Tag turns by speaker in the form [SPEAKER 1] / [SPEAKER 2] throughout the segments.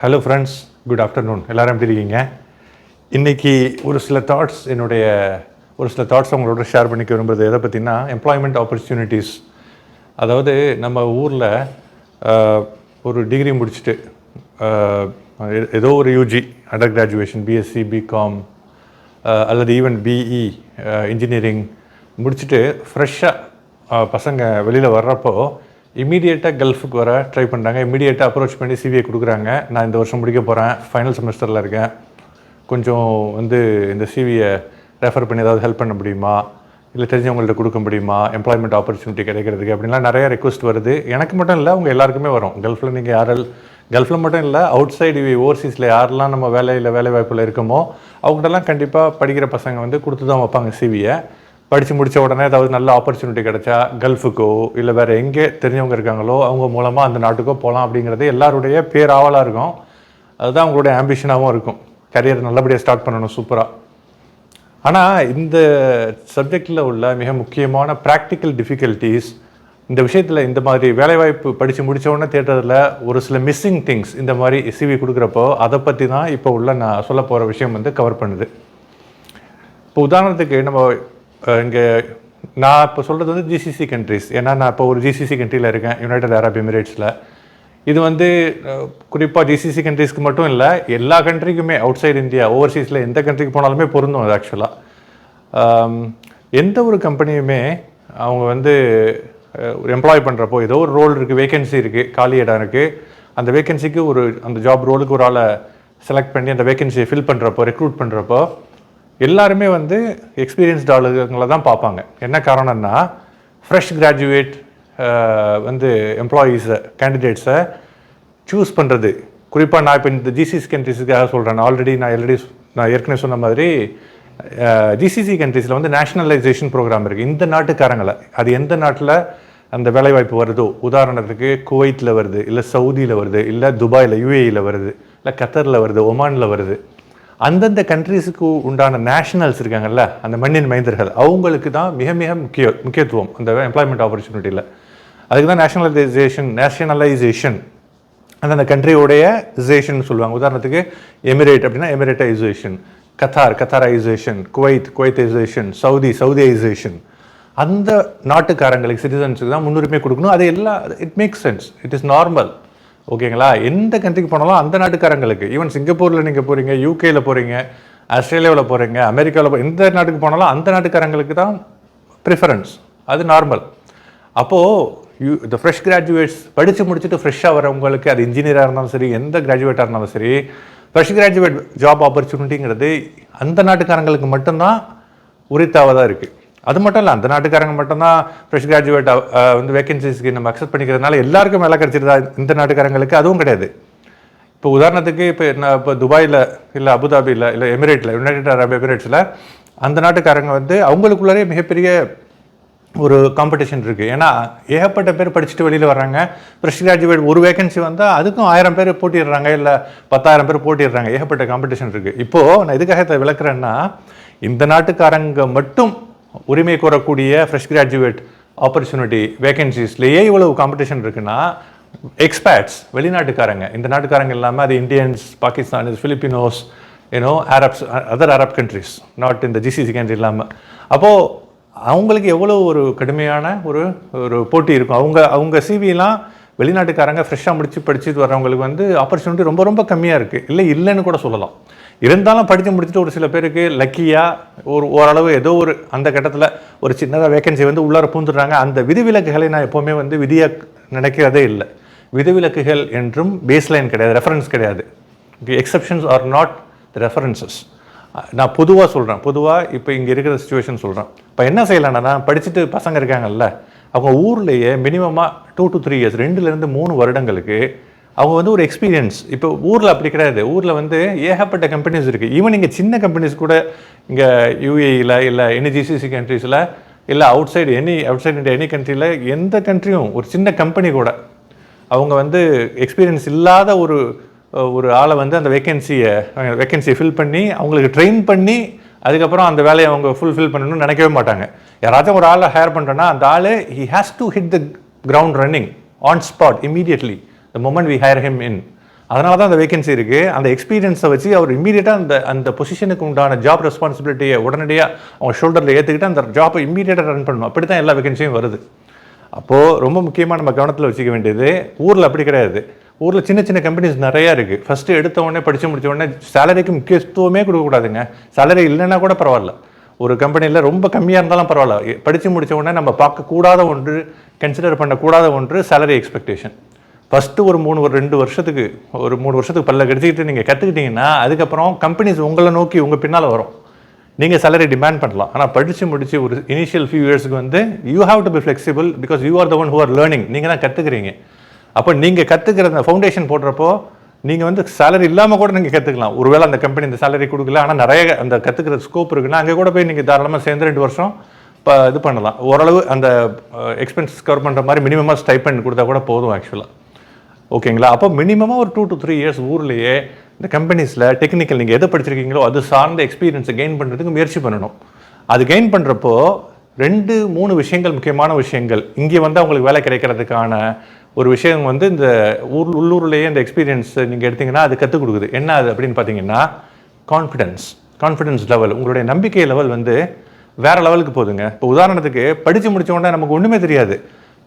[SPEAKER 1] Hello friends good afternoon எல்லோரும் எப்படி இருக்கீங்க? இன்றைக்கி ஒரு சில தாட்ஸ் என்னுடைய ஒரு சில தாட்ஸ் உங்களோட ஷேர் பண்ணிக்க விரும்புறது எதை பற்றினா எம்ப்ளாய்மெண்ட் ஆப்பர்ச்சுனிட்டிஸ் அதாவது நம்ம ஊரில் ஒரு டிகிரி முடிச்சுட்டு ஏதோ ஒரு UG under graduation BSc BCom அல்லது ஈவன் பிஇ இன்ஜினியரிங் முடிச்சுட்டு ஃப்ரெஷ்ஷாக பசங்க வெளியில் வர்றப்போ இமீடியட்டாக கல்ஃபுக்கு வர ட்ரை பண்ணுறாங்க இமீடியட்டாக அப்ரோச் பண்ணி சிவியை கொடுக்குறாங்க. நான் இந்த வருஷம் முடிக்க போகிறேன் ஃபைனல் செமஸ்டரில் இருக்கேன். கொஞ்சம் வந்து இந்த சிவியை ரெஃபர் பண்ணி ஏதாவது ஹெல்ப் பண்ண முடியுமா? இல்லை தெரிஞ்சவங்கள்ட்ட கொடுக்க முடியுமா? எம்ப்ளாய்மெண்ட் ஆப்பர்ச்சுனிட்டி கிடைக்கிறதுக்கு அப்படின்லாம் நிறைய ரெக்வஸ்ட் வருது. எனக்கு மட்டும் இல்லை அவங்க எல்லாருக்குமே வரும். கல்ஃபில் நீங்கள் யாரால் கல்ஃபில் மட்டும் இல்லை அவுட் சைடு ஓவர்சீஸில் யாரெல்லாம் நம்ம வேலையில் வேலை வாய்ப்பில் இருக்கோமோ அவங்கள்ட்டலாம் கண்டிப்பாக படிக்கிற பசங்க வந்து கொடுத்து தான் வைப்பாங்க சிவியை படித்து முடித்த உடனே ஏதாவது நல்ல ஆப்பர்ச்சுனிட்டி கிடைச்சா கல்ஃபுக்கோ இல்லை வேறு எங்கே தெரிஞ்சவங்க இருக்காங்களோ அவங்க மூலமாக அந்த நாட்டுக்கோ போகலாம் அப்படிங்கிறது எல்லாருடைய பேராவலாக இருக்கும். அதுதான் அவங்களுடைய ஆம்பிஷனாகவும் இருக்கும். கரியர் நல்லபடியாக ஸ்டார்ட் பண்ணணும் சூப்பராக ஆனால் இந்த சப்ஜெக்டில் உள்ள மிக முக்கியமான ப்ராக்டிக்கல் டிஃபிகல்ட்டிஸ் இந்த விஷயத்தில் இந்த மாதிரி வேலைவாய்ப்பு படித்து முடித்தவொடனே தேட்டரில் ஒரு சில மிஸ்ஸிங் திங்ஸ் இந்த மாதிரி சிவி கொடுக்குறப்போ அதை பற்றி தான் இப்போ உள்ள நான் சொல்ல போகிற விஷயம் வந்து கவர் பண்ணுது. இப்போ உதாரணத்துக்கு நம்ம இங்கே நான் இப்போ சொல்கிறது வந்து ஜிசிசி கண்ட்ரிஸ் ஏன்னா நான் இப்போ ஒரு ஜிசிசி கண்ட்ரியில் இருக்கேன் யுனைடெட் அரப் எமிரேட்ஸில் இது வந்து குறிப்பாக ஜிசிசி கண்ட்ரிஸ்க்கு மட்டும் இல்லை எல்லா கண்ட்ரிக்குமே அவுட் சைடு இந்தியா ஓவர்சீஸில் எந்த கண்ட்ரிக்கு போனாலுமே பொருந்தும் அது ஆக்சுவலாக எந்த ஒரு கம்பெனியுமே அவங்க வந்து எம்ப்ளாய் பண்ணுறப்போ ஏதோ ஒரு ரோல் இருக்குது வேகன்சி இருக்குது காலி இடம் இருக்குது அந்த வேகன்சிக்கு ஒரு அந்த ஜாப் ரோலுக்கு ஒரு ஆளை செலக்ட் பண்ணி அந்த வேகன்சியை ஃபில் பண்ணுறப்போ ரெக்ரூட் பண்ணுறப்போ எல்லாருமே வந்து எக்ஸ்பீரியன்ஸ்டு ஆளுங்களை தான் பார்ப்பாங்க. என்ன காரணம்னா ஃப்ரெஷ் கிராஜுவேட் வந்து எம்ப்ளாயீஸை கேண்டிடேட்ஸை சூஸ் பண்ணுறது குறிப்பாக நான் இப்போ இந்த ஜிசிசி கண்ட்ரிஸுக்காக சொல்கிறேன் ஆல்ரெடி நான் ஆல்ரெடி நான் ஏற்கனவே சொன்ன மாதிரி ஜிசிசி கண்ட்ரீஸில் வந்து நேஷனலைசேஷன் ப்ரோக்ராம் இருக்குது இந்த நாட்டுக்காரங்களை அது எந்த நாட்டில் அந்த வேலைவாய்ப்பு வருதோ உதாரணத்துக்கு குவைத்தில் வருது இல்லை சவுதியில் வருது இல்லை துபாயில் யூஏயில் வருது இல்லை கத்தரில் வருது ஒமானில் வருது. அந்தந்த கண்ட்ரீஸுக்கு உண்டான நேஷனல்ஸ் இருக்காங்கல்ல அந்த மண்ணின் மைந்தர்கள் அவங்களுக்கு தான் மிக மிக முக்கிய முக்கியத்துவம் அந்த எம்ப்ளாய்மெண்ட் ஆப்பர்ச்சுனிட்டியில் அதுக்கு தான் நேஷனலைசேஷன் நேஷனலைசேஷன் அந்தந்த கண்ட்ரியோடைய இசேஷன் சொல்லுவாங்க. உதாரணத்துக்கு எமிரேட் அப்படின்னா emiratization Qatar Qatarization Kuwait Kuwaitization Saudi Saudization. அந்த நாட்டுக்காரங்களுக்கு சிட்டிசன்ஸுக்கு தான் முன்னுரிமை கொடுக்கணும். அது எல்லா it makes sense it is normal ஓகேங்களா? எந்த கண்ட்ரிக்கு போனாலும் அந்த நாட்டுக்காரங்களுக்கு ஈவன் சிங்கப்பூரில் நீங்கள் போகிறீங்க யூகேயில் போகிறீங்க ஆஸ்திரேலியாவில் போகிறீங்க அமெரிக்காவில் போ எந்த நாட்டுக்கு போனாலும் அந்த நாட்டுக்காரங்களுக்கு தான் ப்ரிஃபரன்ஸ் அது நார்மல் அப்போது யூ இந்த ஃப்ரெஷ் கிராஜுவேட்ஸ் படித்து முடிச்சுட்டு ஃப்ரெஷ்ஷாக வரவங்களுக்கு அது இன்ஜினியராக இருந்தாலும் சரி எந்த கிராஜுவேட்டாக இருந்தாலும் சரி ஃப்ரெஷ் கிராஜுவேட் ஜாப் ஆப்பர்ச்சுனிட்டிங்கிறது அந்த நாட்டுக்காரங்களுக்கு மட்டும்தான் உரித்தாவதாக இருக்குது அது மட்டும் இல்லை அந்த நாட்டுக்காரங்க மட்டும்தான் ஃப்ரெஷ் கிராஜுவேட் வந்து வேகன்சிஸ்க்கு நம்ம அக்செப்ட் பண்ணிக்கிறதுனால எல்லாருக்கும் வேலை கிடைச்சிருதா இந்த நாட்டுக்காரங்களுக்கு? அதுவும் கிடையாது. இப்போ உதாரணத்துக்கு இப்போ நான் இப்போ துபாயில் இல்லை அபுதாபியில் இல்லை எமிரேட்டில் யுனைடெட் அரப் எமிரேட்ஸில் அந்த நாட்டுக்காரங்க வந்து அவங்களுக்குள்ளாரே மிகப்பெரிய ஒரு காம்படிஷன் இருக்குது ஏன்னா ஏகப்பட்ட பேர் படிச்சுட்டு வெளியில் வர்றாங்க. ஃப்ரெஷ் கிராஜுவேட் ஒரு வேகன்சி வந்தால் அதுக்கும் ஆயிரம் பேர் போட்டிடுறாங்க இல்லை பத்தாயிரம் பேர் போட்டிடுறாங்க ஏகப்பட்ட காம்படிஷன் இருக்குது இப்போது நான் எதுக்காக இதை விளக்குறேன்னா இந்த நாட்டுக்காரங்க மட்டும் உரிமை கோரக்கூடிய ஃப்ரெஷ் கிராஜுவேட் ஆப்பர்ச்சுனிட்டி வேகன்சிஸ்லேயே இவ்வளவு காம்படிஷன் இருக்குன்னா எக்ஸ்பேட்ஸ் வெளிநாட்டுக்காரங்க இந்த நாட்டுக்காரங்க இல்லாமல் அது Indians Pakistanis Filipinos you know Arabs other Arab countries not இந்த ஜிசிசி கண்ட்ரி இல்லாமல் அப்போது அவங்களுக்கு எவ்வளோ ஒரு கடுமையான ஒரு ஒரு போட்டி இருக்கும். அவங்க அவங்க சிவிலாம் வெளிநாட்டுக்காரங்க ஃப்ரெஷ்ஷாக முடித்து படிச்சுட்டு வர்றவங்களுக்கு வந்து ஆப்பர்ச்சுனிட்டி ரொம்ப ரொம்ப கம்மியாக இருக்குது இல்லை இல்லைன்னு கூட சொல்லலாம். இருந்தாலும் படித்து முடிச்சுட்டு ஒரு சில பேருக்கு லக்கியாக ஒரு ஓரளவு ஏதோ ஒரு அந்த கட்டத்தில் ஒரு சின்னதாக வேகன்சி வந்து உள்ளார பூந்துடுறாங்க. அந்த விதிவிலக்குகளை நான் எப்போவுமே வந்து விதியாக நினைக்கிறதே இல்லை. விதிவிலக்குகள் என்றும் பேஸ்லைன் கிடையாது ரெஃபரன்ஸ் கிடையாது. எக்ஸப்ஷன்ஸ் ஆர் நாட் ரெஃபரன்சஸ் நான் பொதுவாக சொல்கிறேன் பொதுவாக இப்போ இங்கே இருக்கிற சுச்சுவேஷன் சொல்கிறேன் இப்போ என்ன செய்யலாம்னா படிச்சுட்டு பசங்க இருக்காங்கல்ல அவங்க ஊர்லேயே மினிமமாக டூ டு த்ரீ இயர்ஸ் ரெண்டுலேருந்து மூணு வருடங்களுக்கு அவங்க வந்து ஒரு எக்ஸ்பீரியன்ஸ் இப்போ ஊரில் அப்படி கிடையாது. ஊரில் வந்து ஏகப்பட்ட கம்பெனிஸ் இருக்குது ஈவன் இங்கே சின்ன கம்பெனிஸ் கூட இங்கே யூஏஇயில் இல்லை எனி ஜிசிசி கண்ட்ரீஸில் இல்லை outside any outside India any கண்ட்ரியில் எந்த கண்ட்ரியும் ஒரு சின்ன கம்பெனி கூட அவங்க வந்து எக்ஸ்பீரியன்ஸ் இல்லாத ஒரு ஒரு ஆளை வந்து அந்த வேக்கன்சியை வேக்கன்சியை ஃபில் பண்ணி அவங்களுக்கு ட்ரெயின் பண்ணி அதுக்கப்புறம் அந்த வேலையை அவங்க ஃபுல்ஃபில் பண்ணணும்னு நினைக்கவே மாட்டாங்க. யாராச்சும் ஒரு ஆளை ஹேர் பண்ணுறோன்னா அந்த ஆள் he has to hit the ground running on spot immediately the moment we hire him in அதனால தான் அந்த வேகன்சி இருக்குது அந்த எக்ஸ்பீரியன்ஸை வச்சு அவர் இமீடியட்டாக அந்த அந்த பொசிஷனுக்கு உண்டான ஜாப் ரெஸ்பான்சிபிலிட்டியை உடனடியாக அவங்க ஷோல்டரில் ஏற்றுக்கிட்டு அந்த ஜாப்பை இமீடியட்டாக ரன் பண்ணணும். அப்படி தான் எல்லா வேகன்சியும் வருது. அப்போது ரொம்ப முக்கியமாக நம்ம கவனத்தில் வச்சுக்க வேண்டியது ஊரில் அப்படி கிடையாது. ஊரில் சின்ன சின்ன கம்பெனிஸ் நிறையா இருக்குது ஃபஸ்ட்டு எடுத்த உடனே படித்து முடித்த உடனே சேலரிக்கு முக்கியத்துவமே கொடுக்கக்கூடாதுங்க. சேலரி இல்லைன்னா கூட பரவாயில்ல. ஒரு கம்பெனியில் ரொம்ப கம்மியாக இருந்தாலும் பரவாயில்ல. படித்து முடித்த உடனே நம்ம பார்க்கக்கூடாத ஒன்று கன்சிடர் பண்ணக்கூடாத ஒன்று சேலரி எக்ஸ்பெக்டேஷன் ஃபஸ்ட்டு ஒரு மூணு ஒரு ரெண்டு வருஷத்துக்கு ஒரு மூணு வருஷத்துக்கு பல்ல கடிச்சிக்கிட்டு நீங்கள் கற்றுக்கிட்டீங்கன்னா அதுக்கப்புறம் கம்பெனிஸ் உங்களை நோக்கி உங்கள் பின்னால் வரும். நீங்கள் சேலரி டிமாண்ட் பண்ணலாம். ஆனால் படித்து முடித்து ஒரு இனிஷியல் ஃபியூ இயர்ஸுக்கு வந்து you have to be flexible because you are the one who are learning நீங்கள் தான் கற்றுக்குறீங்க அப்போ நீங்கள் கற்றுக்கிற அந்த ஃபவுண்டேஷன் போடுறப்போ நீங்கள் வந்து சேலரி இல்லாமல் கூட நீங்கள் கற்றுக்கலாம் ஒருவேளை அந்த கம்பெனி இந்த சேலரி கொடுக்கல ஆனால் நிறைய அந்த கற்றுக்கிற ஸ்கோப் இருக்குன்னா அங்கே கூட போய் நீங்கள் தாராளமாக சேர்ந்து ரெண்டு வருஷம் இப்போ இது பண்ணலாம். ஓரளவு அந்த எக்ஸ்பென்ஸ் கவர் பண்ணுற மாதிரி மினிமமாக ஸ்டைப்பண்ட் கொடுத்தா கூட போதும் ஆக்சுவலாக ஓகேங்களா அப்போ மினிமமாக ஒரு டூ டு த்ரீ இயர்ஸ் ஊர்லேயே இந்த கம்பெனிஸில் டெக்னிக்கல் நீங்கள் எதை படிச்சிருக்கீங்களோ அது சார்ந்த எக்ஸ்பீரியன்ஸை கெயின் பண்ணுறதுக்கு முயற்சி பண்ணணும். அது கெயின் பண்ணுறப்போ ரெண்டு மூணு விஷயங்கள் முக்கியமான விஷயங்கள் இங்கே வந்து அவங்களுக்கு வேலை கிடைக்கிறதுக்கான ஒரு விஷயம் வந்து இந்த ஊர் உள்ளூர்லேயே இந்த எக்ஸ்பீரியன்ஸ் நீங்கள் எடுத்தீங்கன்னா அது கற்றுக் கொடுக்குது. என்ன அது அப்படின்னு பார்த்தீங்கன்னா கான்ஃபிடென்ஸ் கான்ஃபிடென்ஸ் லெவல் உங்களுடைய நம்பிக்கை லெவல் வந்து வேறு லெவலுக்கு போகுதுங்க. இப்போ உதாரணத்துக்கு படித்து முடித்தவொடனே நமக்கு ஒன்றுமே தெரியாது.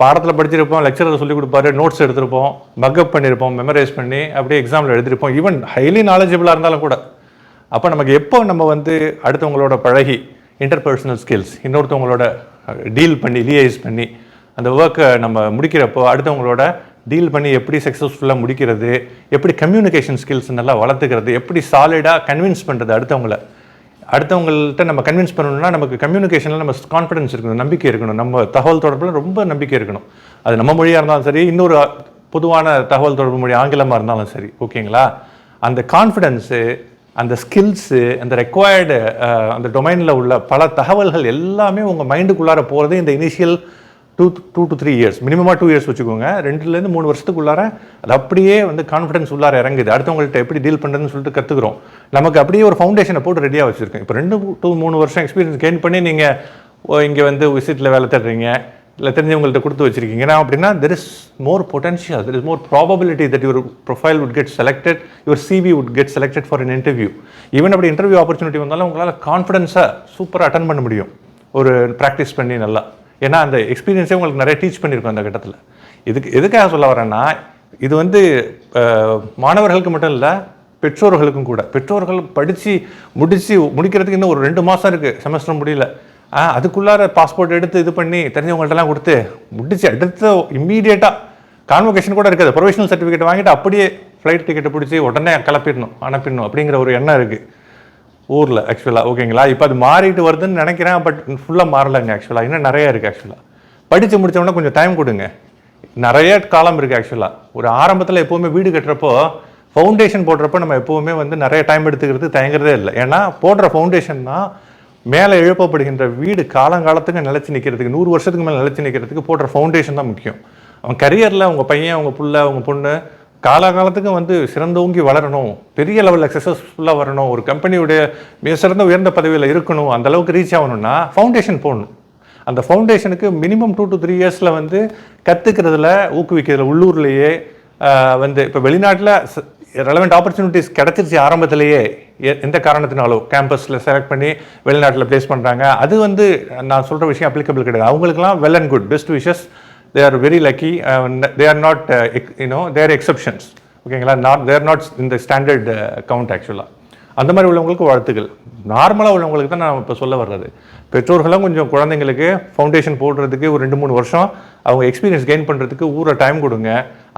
[SPEAKER 1] பாடத்தில் படிச்சிருப்போம் லெக்சரில் சொல்லிக் கொடுப்பாரு நோட்ஸ் எடுத்திருப்போம் மக்கப் பண்ணியிருப்போம் மெமரைஸ் பண்ணி அப்படியே எக்ஸாமில் எழுதியிருப்போம் ஈவன் ஹைலி நாலேஜபிளாக இருந்தாலும் கூட. அப்போ நமக்கு எப்போ நம்ம வந்து அடுத்தவங்களோட பழகி இன்டர்பர்சனல் ஸ்கில்ஸ் இன்னொருத்தவங்களோட டீல் பண்ணி லியைஸ் பண்ணி அந்த ஒர்க்கை நம்ம முடிக்கிறப்போ அடுத்தவங்களோட டீல் பண்ணி எப்படி சக்ஸஸ்ஃபுல்லாக முடிக்கிறது எப்படி கம்யூனிகேஷன் ஸ்கில்ஸ் நல்லா வளர்த்துக்கிறது எப்படி சாலிடாக கன்வின்ஸ் பண்ணுறது அடுத்தவங்கள. அடுத்தவங்கள்ட்ட நம்ம கன்வின்ஸ் பண்ணணும்னா நமக்கு கம்யூனிகேஷனில் நம்ம கான்ஃபிடன்ஸ் இருக்கணும் நம்பிக்கை இருக்கணும். நம்ம தகவல் தொடர்பில் ரொம்ப நம்பிக்கை இருக்கணும். அது நம்ம மொழியாக இருந்தாலும் சரி இன்னொரு பொதுவான தகவல் தொடர்பு மொழி ஆங்கிலமாக இருந்தாலும் சரி ஓகேங்களா? அந்த கான்ஃபிடென்ஸு அந்த ஸ்கில்ஸு அந்த ரெக்வயர்டு அந்த டொமைனில் உள்ள பல தகவல்கள் எல்லாமே உங்கள் மைண்டுக்குள்ளார போகிறது இந்த initial two two to three years மினிமமாக டூ இயர்ஸ் வச்சுக்கோங்க. ரெண்டுலேருந்து மூணு வருஷத்துக்குள்ளார அது அப்படியே வந்து கான்ஃபிடன்ஸ் உள்ளார இறங்குது. அடுத்தவங்கள்ட்ட எப்படி டீல் பண்ணுறதுன்னு சொல்லிட்டு கற்றுக்குறோம் நமக்கு அப்படியே ஒரு ஃபவுண்டேஷனை போட்டு ரெடியாக வச்சுருக்கோம். இப்போ ரெண்டு டூ மூணு வருஷம் எக்ஸ்பீரியன்ஸ் கெயின் பண்ணி நீங்கள் இங்கே வந்து விசிட்டில் வேலை தேடுறீங்க. இல்லை தெரிஞ்சவங்கள்ட்ட கொடுத்து வச்சுருக்கீங்கன்னா அப்படின்னா there is more potential there is more probability that your profile would get selected your CV would get selected for an interview even அப்படி இன்டர்வியூ ஆப்பர்ச்சுனிட்டி வந்தாலும் உங்களால் கான்ஃபிடென்ஸாக சூப்பராக அட்டன் பண்ண முடியும். ஒரு ப்ராக்டிஸ் பண்ணி நல்லா. ஏன்னா அந்த எக்ஸ்பீரியன்ஸே உங்களுக்கு நிறைய டீச் பண்ணியிருக்கோம் அந்த கட்டத்தில். இதுக்கு எதுக்காக சொல்ல வரேன்னா இது வந்து மாணவர்களுக்கு மட்டும் இல்லை பெற்றோர்களுக்கும் கூட. பெற்றோர்கள் படித்து முடித்து முடிக்கிறதுக்கு இன்னும் ஒரு ரெண்டு மாதம் இருக்குது செமஸ்டர் முடியல. ஆ அதுக்குள்ளார பாஸ்போர்ட் எடுத்து இது பண்ணி தெரிஞ்சவங்கள்ட்டலாம் கொடுத்து முடித்து அடுத்த இம்மீடியட்டாக கான்வொகேஷன் கூட இருக்காது. ப்ரொஃபஷனல் சர்டிஃபிகேட் வாங்கிட்டு அப்படியே ஃப்ளைட் டிக்கெட்டை பிடிச்சி உடனே கிளப்பிடணும் அனுப்பிடணும் அப்படிங்கிற ஒரு எண்ணம் இருக்குது ஊரில் ஆக்சுவலாக ஓகேங்களா? இப்போ அது மாறிட்டு வருதுன்னு நினைக்கிறேன் பட் ஃபுல்லாக மாறலைங்க ஆக்சுவலாக இன்னும் நிறையா இருக்குது ஆக்சுவலாக படித்து முடித்தவொடனே கொஞ்சம் டைம் கொடுங்க. நிறைய காலம் இருக்குது ஆக்சுவலாக ஒரு ஆரம்பத்தில் எப்போவுமே வீடு கட்டுறப்போ ஃபவுண்டேஷன் போடுறப்போ நம்ம எப்போவுமே வந்து நிறைய டைம் எடுத்துக்கிறது தயங்குறதே இல்லை. ஏன்னா போடுற ஃபவுண்டேஷன் தான் மேலே எழுப்பப்படுகின்ற வீடு காலங்காலத்துக்கு நிலச்சி நிற்கிறதுக்கு நூறு வருஷத்துக்கு மேலே நிலச்சி நிற்கிறதுக்கு போடுற ஃபவுண்டேஷன் தான் முக்கியம். அவன் கரியரில் அவங்க பையன் அவங்க புள்ள அவங்க பொண்ணு காலகாலத்துக்கு வந்து சிறந்தோங்கி வளரணும் பெரிய லெவலில் சக்ஸஸ்ஃபுல்லாக வரணும் ஒரு கம்பெனியுடைய மிக சிறந்த உயர்ந்த பதவியில் இருக்கணும் அந்த அளவுக்கு ரீச் ஆகணும்னா ஃபவுண்டேஷன் போடணும். அந்த ஃபவுண்டேஷனுக்கு மினிமம் டூ டு த்ரீ இயர்ஸில் வந்து கற்றுக்கிறதுல ஊக்குவிக்கிறதுல உள்ளூர்லேயே வந்து இப்போ வெளிநாட்டில் ரெலவெண்ட் ஆப்பர்ச்சுனிட்டிஸ் கிடச்சிருச்சு ஆரம்பத்திலேயே. எ- எந்த காரணத்தினாலும் கேம்பஸில் செலக்ட் பண்ணி வெளிநாட்டில் ப்ளேஸ் பண்ணுறாங்க அது வந்து நான் சொல்கிற விஷயம் அப்ளிகபிள் கிடையாது. அவங்களுக்குலாம் well and good best wishes they are very lucky they are not you know their exceptions ஓகேங்களா நாட் தேர் நாட் இந்த ஸ்டாண்டர்ட் கவுண்ட் ஆக்சுவலாக அந்த மாதிரி உள்ளவங்களுக்கு வாழ்த்துக்கள். நார்மலாக உள்ளவங்களுக்கு தான் நான் இப்போ சொல்ல வர்றது. பெற்றோர்களும் கொஞ்சம் குழந்தைங்களுக்கு ஃபவுண்டேஷன் போடுறதுக்கு ஒரு ரெண்டு மூணு வருஷம் அவங்க எக்ஸ்பீரியன்ஸ் கெயின் பண்ணுறதுக்கு ஊரை டைம் கொடுங்க.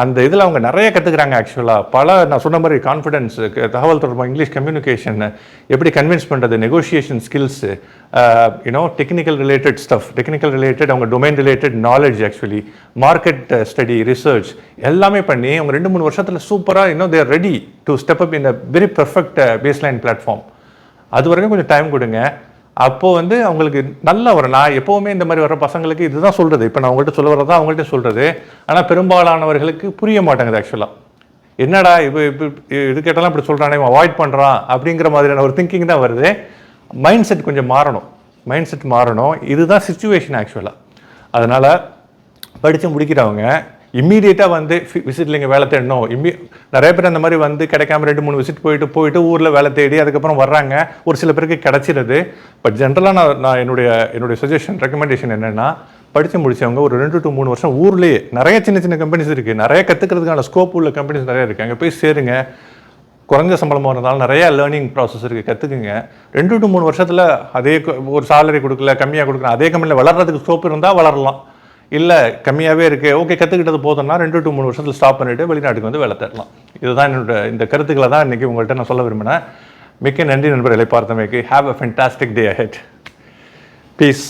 [SPEAKER 1] அந்த இதில் அவங்க நிறைய கற்றுக்குறாங்க ஆக்சுவலாக பல நான் சொன்ன மாதிரி கான்ஃபிடென்ஸ் தகவல் தொடர்பு இங்கிலீஷ் கம்யூனிகேஷன் எப்படி கன்வின்ஸ் பண்ணுறது negotiation skills you know technical related stuff technical related அவங்க domain related knowledge actually market study research எல்லாமே பண்ணி அவங்க ரெண்டு மூணு வருஷத்தில் சூப்பராக இன்னும் there ready to step up in a very perfect baseline platform அது வரைக்கும் கொஞ்சம் டைம் கொடுங்க. அப்போது வந்து அவங்களுக்கு நல்லா வரும் நான் எப்போவுமே இந்த மாதிரி வர பசங்களுக்கு இதுதான் சொல்கிறது இப்போ நான் அவங்கள்ட்ட சொல்ல வரதான் அவங்கள்ட்ட சொல்கிறது ஆனால் பெரும்பாலானவர்களுக்கு புரிய மாட்டேங்குது ஆக்சுவலாக என்னடா இப்போ இப்போ இது கேட்டாலும் இப்படி சொல்கிறானே அவாய்ட் பண்ணுறான் அப்படிங்கிற மாதிரியான ஒரு திங்கிங் தான் வருது. மைண்ட் செட் கொஞ்சம் மாறணும். மைண்ட் செட் மாறணும். இதுதான் சுச்சுவேஷன் ஆக்சுவலாக அதனால் படித்து முடிக்கிறவங்க இம்மீடியட்டாக வந்து விசிட்டில் இங்கே வேலை தேடணும். இம்மி நிறைய பேர் அந்த மாதிரி வந்து கிடைக்காம ரெண்டு மூணு விசிட் போயிட்டு போயிட்டு ஊரில் வேலை தேடி அதுக்கப்புறம் வர்றாங்க. ஒரு சில பேருக்கு கிடச்சிருது. பட் ஜென்ரலாக நான் நான் என்னுடைய என்னுடைய சஜஷன் ரெக்கமெண்டேஷன் என்னென்னா படித்து முடித்தவங்க ஒரு ரெண்டு டு மூணு வருஷம் ஊர்லேயே நிறைய சின்ன சின்ன கம்பெனிஸ் இருக்குது நிறைய கற்றுக்கிறதுக்கான ஸ்கோப் உள்ள கம்பெனிஸ் நிறைய இருக்குது அங்கே போய் சேருங்க. குறைஞ்ச சம்பளமாக இருந்தாலும் நிறைய லேர்னிங் ப்ராசஸ் இருக்குது கற்றுக்குங்க ரெண்டு டு மூணு வருஷத்தில் அதே ஒரு சாலரி கொடுக்கல கம்மியாக கொடுக்கல அதே கம்பெனியில் வளர்றதுக்கு ஸ்கோப் இருந்தால் வளரலாம். இல்லை கம்மியாகவே இருக்குது ஓகே கற்றுக்கிட்டது போதும்னா ரெண்டு டு மூணு வருஷத்தில் ஸ்டாப் பண்ணிவிட்டு வெளிநாட்டுக்கு வந்து வேலை தேடலாம். இதுதான் என்னோட இந்த கருத்துக்களை தான் இன்றைக்கி உங்கள்கிட்ட நான் சொல்ல விரும்பினேன் மிக்க நன்றி நண்பர்களை பார்த்தமைக்கு. Have a fantastic day head peace